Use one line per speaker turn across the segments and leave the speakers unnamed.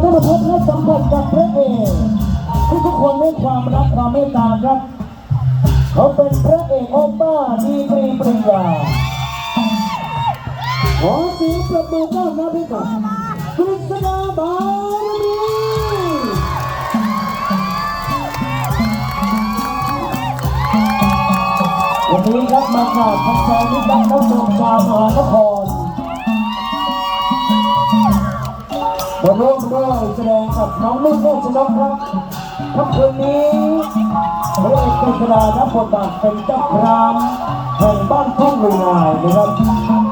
ได้มาพบและสัมผัสกับพระเอกที่ทุกคนให้ความรักความเมตตาครับ เขาเป็นพระเอกโอป้าดีกรีปริญญาขอเสียงปรบมือต้อนรับให้กับกฤษณาบารมีวันนี้ครับมาขาดทางแฟนที่ดังน้ำนมชาวมหานคร มาร่วมด้วยแสดงกับน้องนุ่นเนชนกครับค่ำคืนนี้พระเอกกฤษดารับบทบาทเป็นเจ้าพรามแห่งบ้านทุ่งลุยนายนะครับ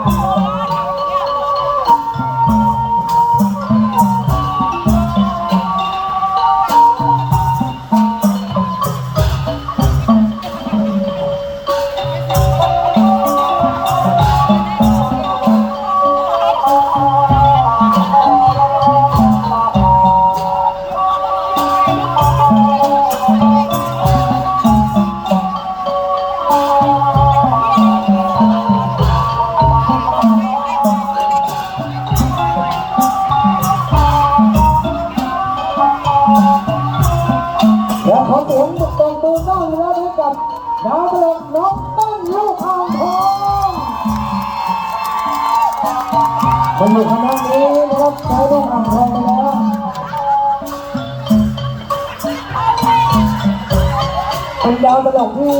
ที่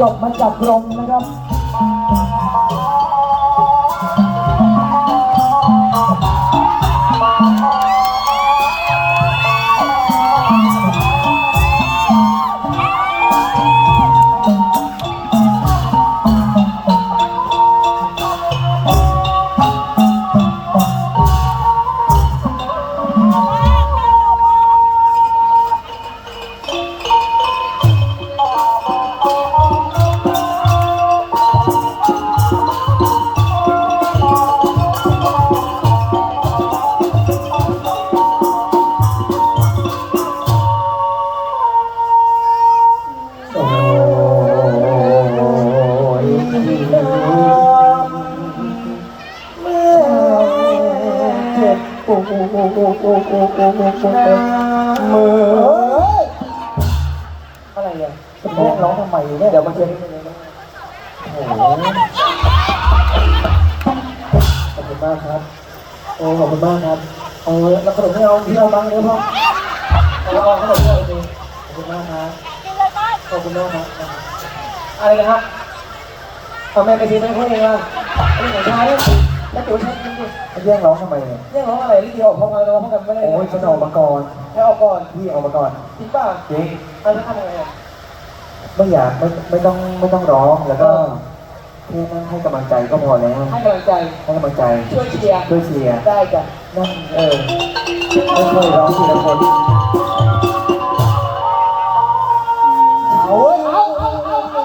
จบมาจากกรมนะครับากครับ โอ้ขอบคุณมากครับ เอาแล้วขนมไม่เอาพี่เอาบ้างเดี๋ยวพ่อเอาเอาขนมไม่เอาเองขอบคุณมากครับขอบคุณมากครับ อะไรนะฮะทำไมไปทีไม่ค่อยเองล่ะไอ้ของชายแล้วตัวฉันนี่แย่งร้องทำไมเนี่ยแย่งร้องอะไรที่เดียวออกพร้อมกันเราพร้อมกันไม่ได้โอ้ยฉันออกมาก่อนให้ออกก่อนพี่ออกมาก่อนจริงป่ะจริงแล้วทำยังไงอะ
ไม่อยากไม่ไม่ต้องไม่ต้องร้องแล้วก็ แค่นั่งให้กำลังใจก็พอแล้ว
ให้กำลังใจ
ให้กำลังใจ
ช่วยเชียร์
ช่วยเชียร์
ได้จ้ะ
นั่งเออค่อยๆร้องทีละคน
เอาเว้ยเอาเอาเอาเอา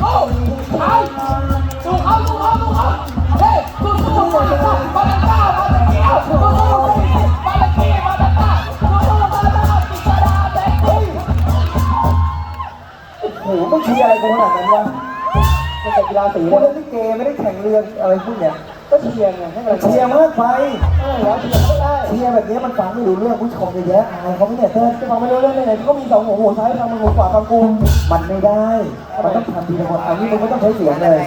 เอาเอาสู้เขาสู้เขาสู้เขาเฮ้ยสู้สู้สู้สู้สู้มาตะก้ามาตะเกียวสู้สู้สู้มาตะกี้มาตะก้าสู้สู้มาตะก้ากิจดาเด็กเฮ้ย
โอ้โหไม่เชียร์อะไรกูขนาดนั้นวะ
เป็นกีฬาสี
กู
นะ
เล่นลิเกไม่ได้แข่งเรืออะไรพวกเนี้ย
ก็เชียร์ไงให้มัน
เชียร์มากไป
เออแล้วเชียร์ไม่ได้
เชียร์แบบนี้มันฟังไม่รู้เรื่องผู้ชมเยอะแยะอายเขาไม่เนี่ยเต้น
จะฟังไม่รู้เรื่องเลยก็มีสองหัวหัวซ้ายทางมือหัวขวาฟังกู
มันไม่ได้ มันต้องทำทีละคนอันนี้มึงไม่ต้องใช้เสียงเลย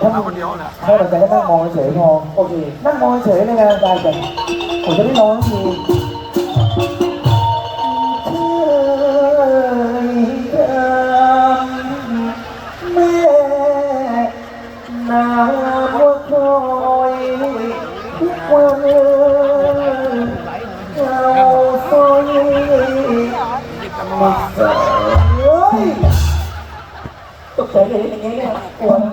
ถ้ามึงให้กำลังใจก็นั่งมองเฉยๆพอ
โอเค
นั่งมองเฉยๆในงานได้กันผมจะได้ร้องที เราซอยมาเสย
ตกใจเลยอย่างเงี้ยเนี่ยกลัวนะ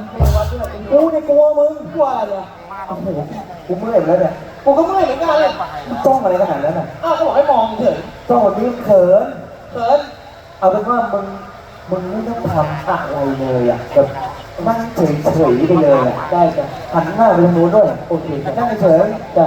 กูเนี่ยกลัวมึง
กลัวอะไรอะ
โอ้โหกูเมื่อยแล้วเนี่ย
กูก็เมื่อยเหมือนกันเลย
จ้องอะไรขนาดนั้นอะ
อ้าวก็บอกให้มองเฉย
จ้องแบบนี้เขิน
เขิน
เอาเป็นว่ามึงมึงไม่ต้องทำอะไรเลยอะแบบนั่งเฉยๆไปเลยอะ
ได้จ้ะ
หันหน้าไปทางโน้นด้วย
โอเค
นั่งเฉยจ้ะ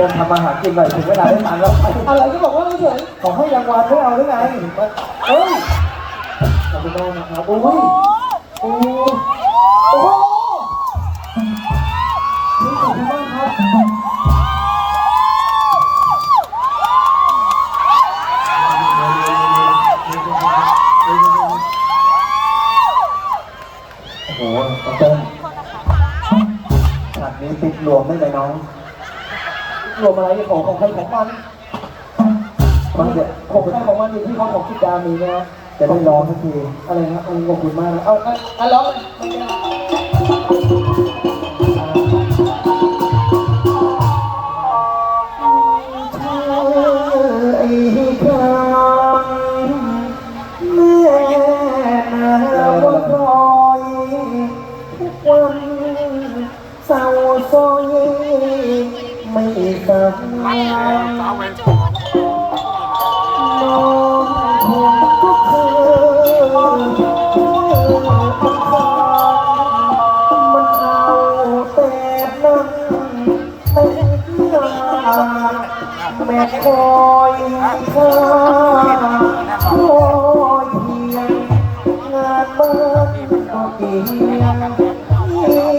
ไอ้เติ้ลไอ้เติ้ลขยับตัวหน่อยเติ้ลไอ้เติมทำมาหากินหน่อยถึงเวลาได้ตังค์แล้วไป
อะไรก็บอกว่าไม่เฉย
ขอให้รางวัลไม่เอาหรือไง
เฮ้ยขอบคุณมากนะครับโอ้ยโอ้โอ้โหขอบคุณมากครับ
โอ้โหน้องเติ้ลฉากนี้ติดรวมได้ไหมน้อง
รวมอะไรเนี่ยของของใครของมัน
มันเดี๋ยว
ของใครของมันอยู่ที่เขาของคิดดามีนะฮะ
จะได้ร้องสักที
อะไรนะเอาขอบคุณมากนะเอาเอาเอาร้องเลย
สักน้องคงก็เคยมันเอาแต่นั้นแต่หน้าแม่คอยข้าคอยเพียงงานบ้านก็เกียง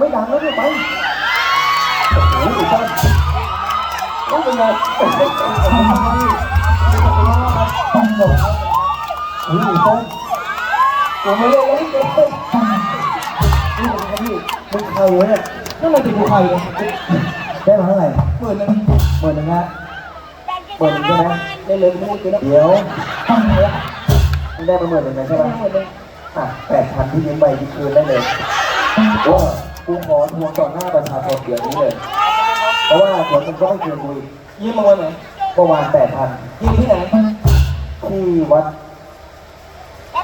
ไม่ดังแล้วเนี่ยไปโอ้โหอีกต้นโอ้เป็นไงโอ้โหโอ้โหโอ้โหโอ้โหเฮ้ยอีกต้นผมไม่เล่นแล้วนี่เกินนี่มึงใครพี่มึงใครวะเนี่ย
นั่นมันเป็นผู้ใครเนี่ย
ได้มาเท่าไหร่
หมื่นหนึง
หมื่นหนึ่งฮะหมื่นหนึ่งใช่ไหม
ได้เลยพูดกันนะ
เดี๋ยวมึงได้มาหมื่นหนึ่งนะใช่ไหม
หมื่นหนึง
อะแปดพันที่ยืมไปที่คืนได้เลยโอ้ กูขอทวงต่อหน้าประชาชนเดี๋ยวนี้เลย เพราะว่าเดี๋ยวมึงก็ไม่คืนกูอีก
ยืมมาวันไหน
เมื่อวานแปดพัน
ยืมที่ไหน
ที่วัด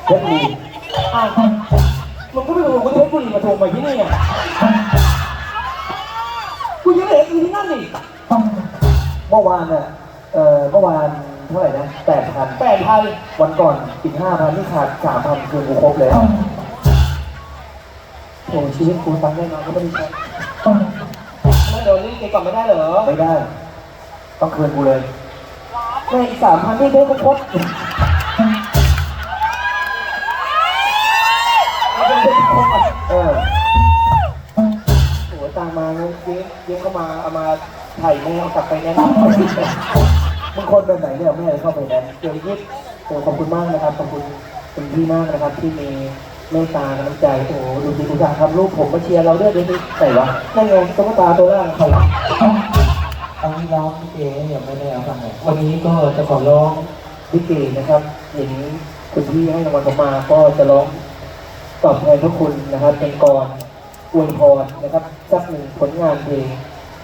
เพชรบุรี
อ้าวมึงก็ไม่รู้ว่าเพชรบุรีมาโทรมาที่นี่อะกูยังไม่เห็นอยู่ที่นั่นนี่
เมื่อวานน่ะเอ่อเมื่อวานเท่าไหร่นะแปดพัน
แปดพัน
วันก่อนอีกห้าพันที่ขาดสามพันคืนกูครบเลย
โอ้ชีวิตกูตังค์แน่นอนก็ไม่ได้ใช้ไม่เดี๋ยวนี้เก็บก่อนไม่ได้เหรอ
ไม่ได้ ต้องคืนกูเลย
แม่อีกสามพันที่ได้ครบ
เออ
โอ้ตามมาเย้เย้เข้ามาเอามาถ่ายแม่เอากลับไปแน่น
มึงคนแบบไหนเนี่ยแม่เลยเข้าไปนั้น
เดี๋ยวยิบโอ้ขอบคุณมากนะครับ ขอบคุณคุณพี่มากนะครับที่มี เมตตาน้ำใจโอ้ดูดีดูดังทำลูกผมมาเชียร์เราด้วยดูดิ
ไหนวะ
นั่นไงตุ๊กตาตัวแรกเขาวะ
อันนี้ร้องลิเกยังไม่ได้เอาฟังเลย
วันนี้ก็จะขอร้องลิเกนะครับเห็นคุณพี่ให้รางวัลผมมาก็จะร้องตอบแทนพระคุณนะครับ เป็นกรอวยพรนะครับสักหนึ่งผลงานเพลง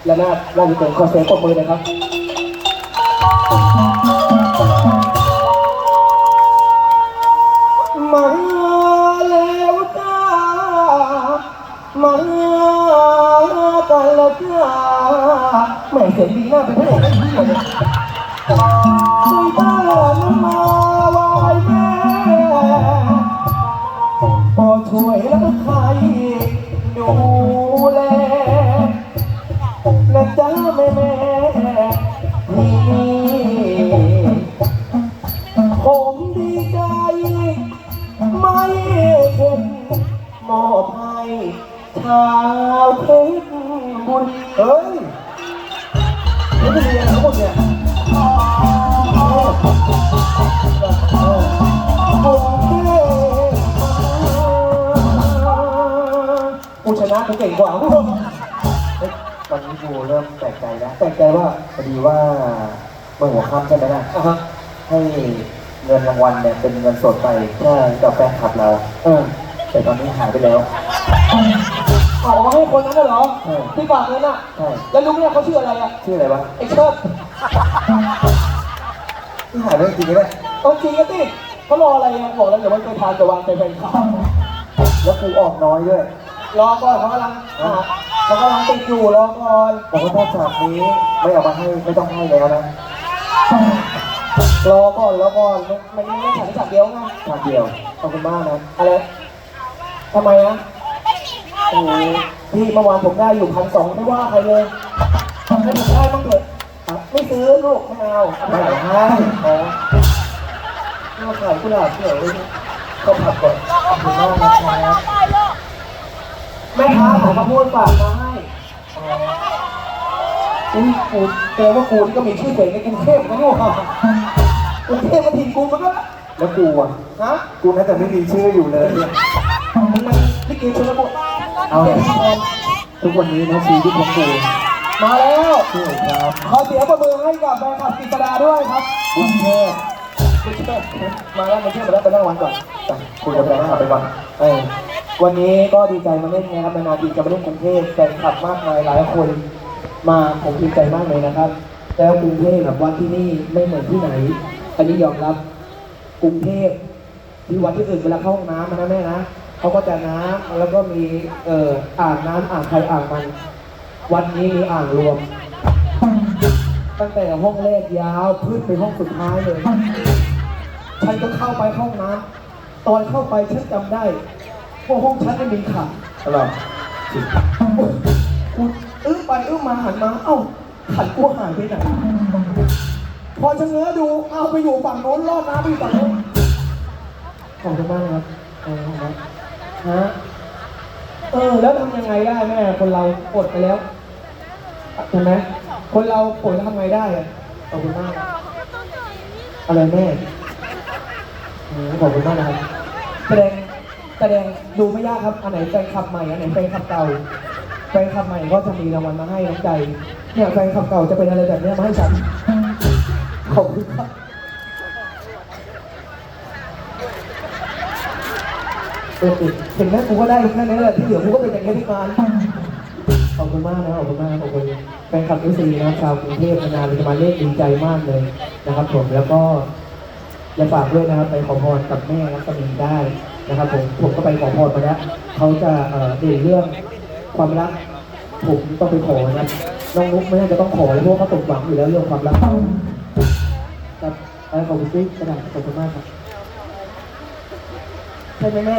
และน่าราเกินขอนเสียงปรบมือนะครับ
เมื่อหัวค่ำใช่ไหมล่ะ
อะฮะ
ให้เงินรางวัลเนี่ยเป็นเงินสดไป
ใช่
กับแฟนคลับเรา
เออ
แต่ตอนนี้หายไปแล้ว
เอาเอาให้คนนั้นน่ะเหรอ
เออ
ที่ฝากเงินอะ
ใช่
แล้วรู้ไหมเขาชื่ออะไรอะ
ชื่ออะไรวะ
ไอ้เชิด
ที่หายไปจริงๆเลย
เอาจริงกันดิเขารออะไรอะบอกแล้วเดี๋ยวมันไปทานจะวางไปเป็นข้าว
แล้วกูออกน้อยด้วย
รอก่อนเขากำลังหาเขากำลังติดอยู่รอก่อน
บอกว่าถ้าฉากนี้ไม่เอามาให้ไม่ต้องให้แล้วนะ
รอก่อนรอก่อนมันมันยังไม่ฉันฉากเดียวไง
ฉากเดียวขอบคุณมากนะ
อะไรทำไมอะโอ้โหพี่เมื่อวานผมได้อยู่พันสองไม่ว่าใครเลยให้ผมได้บ้างเถอะไม่ซื้อลูกไม่เอา
ไม่ให้
อ๋อมาขายกุหลาบเฉยเขาผักก่อนขอบคุณมากนะครับแม่ค้าขายข้าวโพดฝากมาให้อ๋ออุ้ยกู แปลว่ากูนี่ก็มีชื่อเสียงในกรุงเทพนะลูกกรุงเทพมาถิ่นกูมันก็
แล้วกูอะ
ฮะ
กูน่าจะไม่มีชื่ออยู่เลยเนี่ย
มึงมันลิเกชนบท
เอาเลยทุกวันนี้นะชีวิตของกู
มาแล้ว
ชื่อครับ
ขอเสียงประมือให้กับแฟนคลับกิษดาด้วยครับ
บุญเทพ
ไม่เชื่อมาแล้วมาเชื่อมาแล้วไปนั่งวันก่อน
ไปคุยกับแฟนคลับไปก่อน
เออวันนี้ก็ดีใจมาเล่นนะครับนานๆทีจะมาเล่นกรุงเทพแฟนคลับมากมายหลายคน มาผมดีใจมากเลยนะครับ แล้วกรุงเทพแบบว่าที่นี่ไม่เหมือนที่ไหน อันนี้ยอมรับกรุงเทพที่วัดที่อื่นเวลาเข้าห้องน้ำมันนะแม่นะเขาก็จะน้ำแล้วก็มีเอ่ออ่างน้ำอ่างใครอ่างมัน วันนี้มีอ่างรวม ตั้งแต่ห้องแรกยาวขึ้นไปห้องสุดท้ายเลยฉันก็เข้าไปห้องน้ำตอนเข้าไปฉันจำได้ว่าห้องฉันไม่มีขัน
ตลอด
กูอื้อ ไปเอื้อมาหันมา เอ้าขันกูหายไปไหน พอชะเง้อดู เอาไปอยู่ฝั่งโน้นรอดน้ำไปอยู่ฝั่งโน้นขอบคุณมากครับขอบคุณครับฮะเออ แล้วทำยังไงได้แม่ คนเราอดไปแล้วเห็นไหมคนเราป่วยแล้วทำไงได้อะขอบคุณมากครับอะไรแม่อืมขอบคุณมากนะครับแสดงแสดงดูไม่ยากครับ อันไหนแฟนคลับใหม่ อันไหนแฟนคลับเก่า แฟนคลับใหม่ก็จะมีรางวัลมาให้น้ำใจ เนี่ยแฟนคลับเก่าจะเป็นอะไรแบบเนี้ยมาให้ฉัน ขอบคุณครับเออเห็นไหมกูก็ได้แค่นี้แหละที่เหลือกูก็เป็นอย่างนี้ทุกงาขอบคุณมากนะขอบคุณมากขอบคุณแฟนคลับเอซีนะครับชาวกรุงเทพนานๆจะมาเล่นดีใจมากเลยนะครับ ผมแล้วก็อย่าฝากด้วยนะครับ ไปขอพรกับแม่รัศมีได้นะครับ ผมผมก็ไปขอพรมาแล้วเขาจะเอ่อเด่นเรื่อง ความรัก ผมต้องไปขอนะน้องนุ๊กไม่น่าจะต้องขอเลยเพราะว่าเขาตกหวังอยู่แล้วเรื่องความรักครับเออขอบคุณพี่กระดาษขอบคุณมากครับใช่ไหมแม่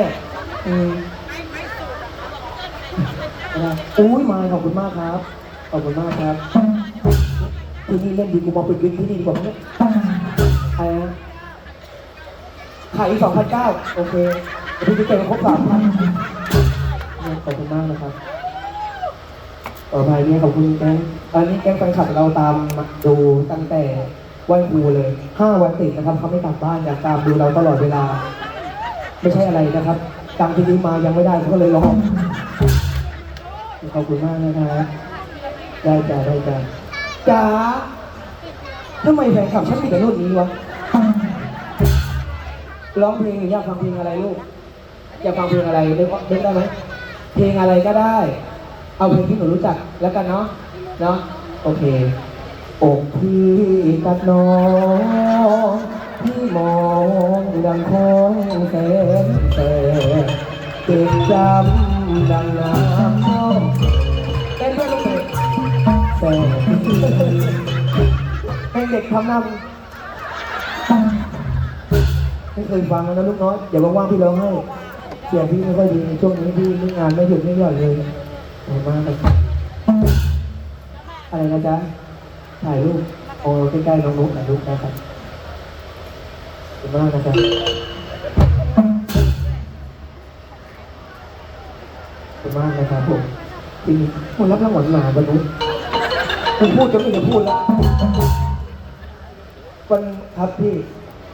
อืมอุ้ยมาขอบคุณมากครับ ขอบคุณมากครับ ที่นี่เล่นดีกูมาปิดวิกที่นี่ดีกว่าไหมเนี่ยใครนะขายอีกสองพันเก้าโอเคเดี๋ยวพี่จะเก็บมาครบสามพันขอบคุณมากนะครับ ต่อไปเนี่ยขอบคุณแก๊งตอนนี้แก๊งแฟนคลับเราตามดูตั้งแต่ไหวันครูเลยห้าวันติดนะครับเขาไม่กลับบ้านอยากตามดูเราตลอดเวลา ไม่ใช่อะไรนะครับจำที่นี้มายังไม่ได้เขาก็เลยร้องขอบคุณมากนะครับได้จ้าได้จ้าจ๋าทำไมแฟนคลับฉันมีแต่รุ่นนี้วะร้องเพลงอยากฟังเพลงอะไรลูกอยากฟังเพลงอะไรเล่นเล่นได้ไหมเพลงอะไรก็ได้ เอาเพลงที่หนูรู้จักแล้วกันเนาะ เนาะ โอเคอกพี่กับน้องพี่มองดังคงแสนแสนเก็บจำดังน้ำน้องเต้นด้วยลูกเด็กแสนให้เด็กทำนำไม่เคยฟังนะลูกน้อยเดี๋ยวว่างๆพี่ร้องให้เสียงพี่ไม่ค่อยดีในช่วงนี้พี่ไม่งานไม่หยุดไม่หย่อนเลย ขอบคุณมากครับอะไรนะจ๊ะ ถ่ายรูปโอ้ใกล้ๆน้องนุ๊กถ่ายรูปนะครับขอบคุณมากนะครับขอบคุณมากนะครับผมจริงคุณรับรางวัลมาวันนุ๊กคุณพูดจะไม่จะพูดแล้ววันครับพี่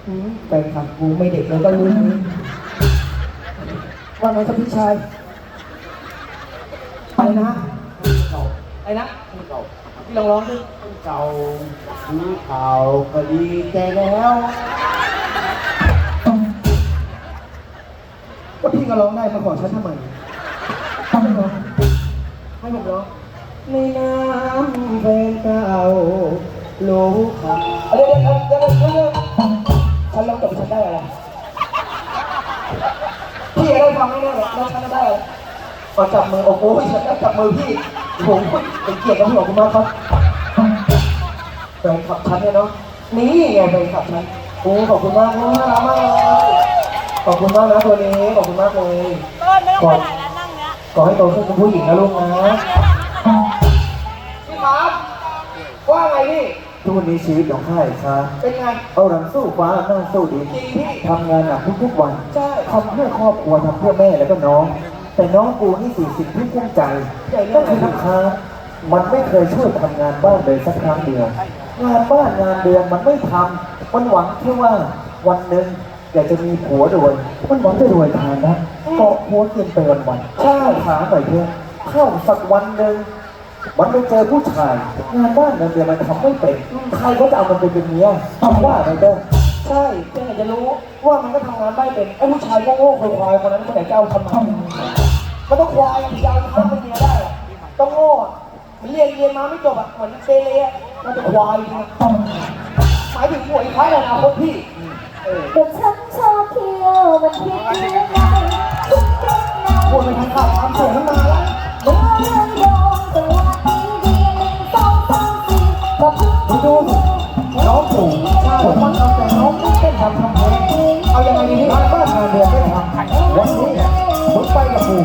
อืมแฟนคลับกูไม่เด็กแล้วก็รู้นี้ว่าไงครับพี่ชาย ไปนะไอ้อ้นะพี่ลองร้องดิ
เก่าซื้อข่าวก็ดีใจแล้ว
ก็พี่ก็ร้องได้มาขอฉันทำไมให้ผมร้องให้ผมร้อง
ในน้ำเพลงเก่ารู้คำ
เดี๋ยวเดี๋ยวเดี๋ยวเดี๋ยวเดี๋ยวฉันร้องจบฉันได้อะไรพี่ได้ฟังแน่ๆเลยแล้วฉันได้อะไรข อจับมือโอ้โหฉันได้จับมือพี่ผมเป็นเกียรติกับพี่ขอบคุณมากครับแฟนคลับฉันเนี่ยเนาะนี่ไงแฟนคลับฉันโอ้ขอบคุณมากน่ารักมากเลยขอบคุณมากนะตัวนี้ขอบคุณมากเลย
ต้นไม่ต้องไปไหนแล้วนั่งเนี้ย
ขอให้โตขึ้นเป็นผู้หญิงนะลูกนะพี่ครับว่าไงพี่
ทุกวันนี้ชีวิตของข้าครับ
เป็นไง
เอาหลังสู้ฟ้าหน้าสู้ดิน
จริงพี่
ทำงานหนักทุกๆวัน
ใช่
ทำเพื่อครอบครัวทำเพื่อแม่แล้วก็น้อง แต่น้องกูนี่สี่สิบที่กุ้มใจก็คือลูกค้า มันไม่เคยช่วยทำงานบ้านเลยสักครั้งเดียว งานบ้านงานเดือนมันไม่ทำมันหวังแค่ว่าวันหนึ่งอยากจะมีผัวรวย มันหวังจะรวยทานนะเกาะผัวกินไปวันวันๆใช่ขาหน่อยเถอะเข้าสักวันหนึ่งมันไปเจอผู้ชายงานบ้านงานเดือนมันทำไม่เป็นใครก็จะเอามันไปเป็นเมียทำว่าอะไรเด้อ
ใช่เจ๊อยากจะรู้ว่ามันก็ทำงานไม่เป็นไอ้ผู้ชายโง่ๆควายๆคนนั้นคนไหนจะเอาทำมัน มันต้องควายอย่างเดียวทำเป็นเมียได้อะต้องโง่อะมันเรียนเรียนมาไม่จบอะเหมือนเซเลอะมันจะควายจริงอะหมายถึงหวยคล้ายอนาคตพี่เออ
แต่ฉันชอบเที่ยวมันคิดยังไงคิดยังไง
พูดไปทางข่าวทำเสียงขึ้นมาแล้ว
เมื่อเรื่องโดนจังหวะดีๆหนึ่งสองสามสี่ก็เพิ่ง
ไปดูสิน้องปู่ผมมันเอาแต่น้องไม่เต้นทำทำเพลงเอายังไงดีงานบ้านงานเดือนไม่ทำวันนี้เนี่ยผมไปกับปู่